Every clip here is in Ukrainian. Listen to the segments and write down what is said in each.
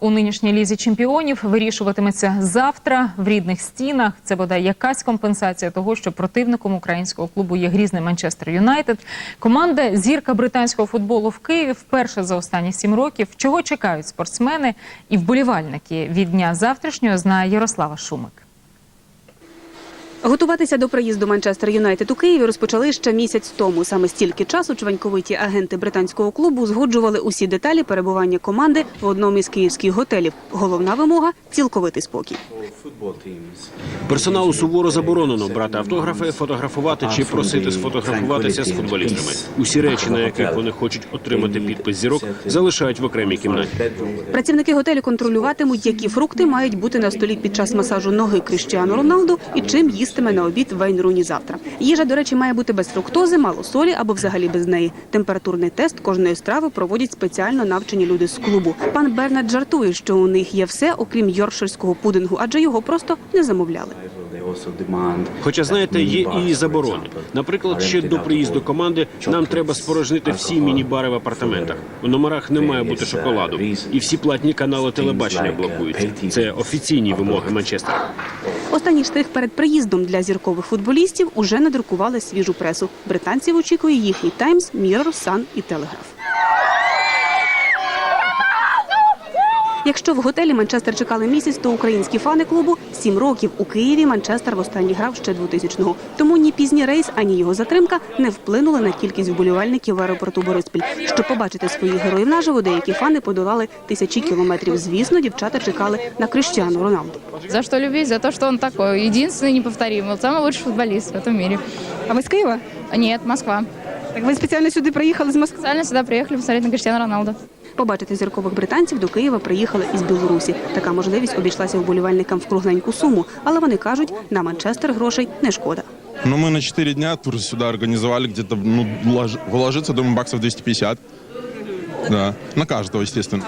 У нинішній лізі чемпіонів вирішуватиметься завтра в рідних стінах. Це бодай якась компенсація того, що противником українського клубу є грізний Манчестер Юнайтед. Команда зірка британського футболу в Києві вперше за останні сім років. Чого чекають спортсмени і вболівальники від дня завтрашнього знає Ярослава Шумик. Готуватися до приїзду Манчестер Юнайтед у Києві розпочали ще місяць тому. Саме стільки часу чваньковиті агенти британського клубу згоджували усі деталі перебування команди в одному із київських готелів. Головна вимога цілковитий спокій. Персоналу суворо заборонено брати автографи, фотографувати чи просити сфотографуватися з футболістами. Усі речі, на яких вони хочуть отримати підпис зірок, залишають в окремій кімнаті. Працівники готелю контролюватимуть, які фрукти мають бути на столі під час масажу ноги Кріштіану Роналду і чим їстиме на обід Вейн Руні завтра. Їжа, до речі, має бути без фруктози, мало солі або взагалі без неї. Температурний тест кожної страви проводять спеціально навчені люди з клубу. Пан Бернет жартує, що у них є все, окрім йоркширського пудингу, адже його просто не замовляли. Хоча знаєте, є і заборони. Наприклад, ще до приїзду команди нам треба спорожнити всі міні-бари в апартаментах. У номерах не має бути шоколаду, і всі платні канали телебачення блокуються. Це офіційні вимоги Манчестера. Останній штрих перед приїздом для зіркових футболістів уже надрукували свіжу пресу. Британців очікує їхній Таймс, Мірор, Сан і Телеграф. Якщо в готелі Манчестер чекали місяць, то українські фани клубу сім років у Києві Манчестер востаннє грав ще 2000-го. Тому ні пізній рейс, ані його затримка не вплинули на кількість вболівальників в аеропорту Бориспіль. Щоб побачити своїх героїв наживо, деякі фани подолали тисячі кілометрів. Звісно, дівчата чекали на Кріштіану Роналду. За что любить? За то, что он такой, единственный, неповторимый, вот самый лучший футболист в этом мире. А ви з Києва? А Нет, Москва. Так ви спеціально сюди приїхали з Москви? Специально сюда приехали посмотреть на Криштиану Роналду. Побачити зіркових британців до Києва приїхали із Білорусі. Така можливість обійшлася вболівальникам в кругленьку суму, але вони кажуть, на Манчестер грошей не шкода. Ну, мы на 4 дня тур сюда организовали, где-то ну, лож- вложиться, думаю, баксов 250. Да, на каждого, естественно.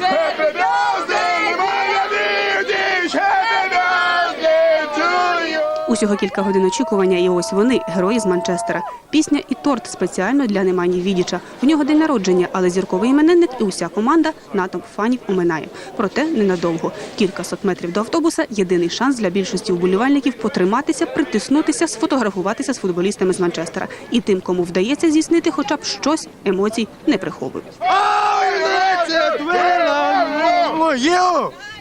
Усього кілька годин очікування, і ось вони, герої з Манчестера. Пісня і торт спеціально для Немані Відіча. В нього день народження, але зірковий іменинник і уся команда натовп фанів оминає. Проте ненадовго. Кількасот метрів до автобуса єдиний шанс для більшості вболівальників потриматися, притиснутися, сфотографуватися з футболістами з Манчестера. І тим, кому вдається здійснити хоча б щось, емоцій не приховують.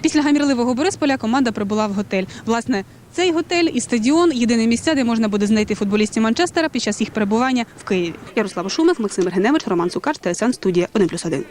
Після гамірливого Борисполя команда прибула в готель. Власне, цей готель і стадіон єдине місця, де можна буде знайти футболістів Манчестера під час їх перебування в Києві. Ярослава Шумик, Максим Ергеневич, Роман Сукач, ТСН студія 1+,1.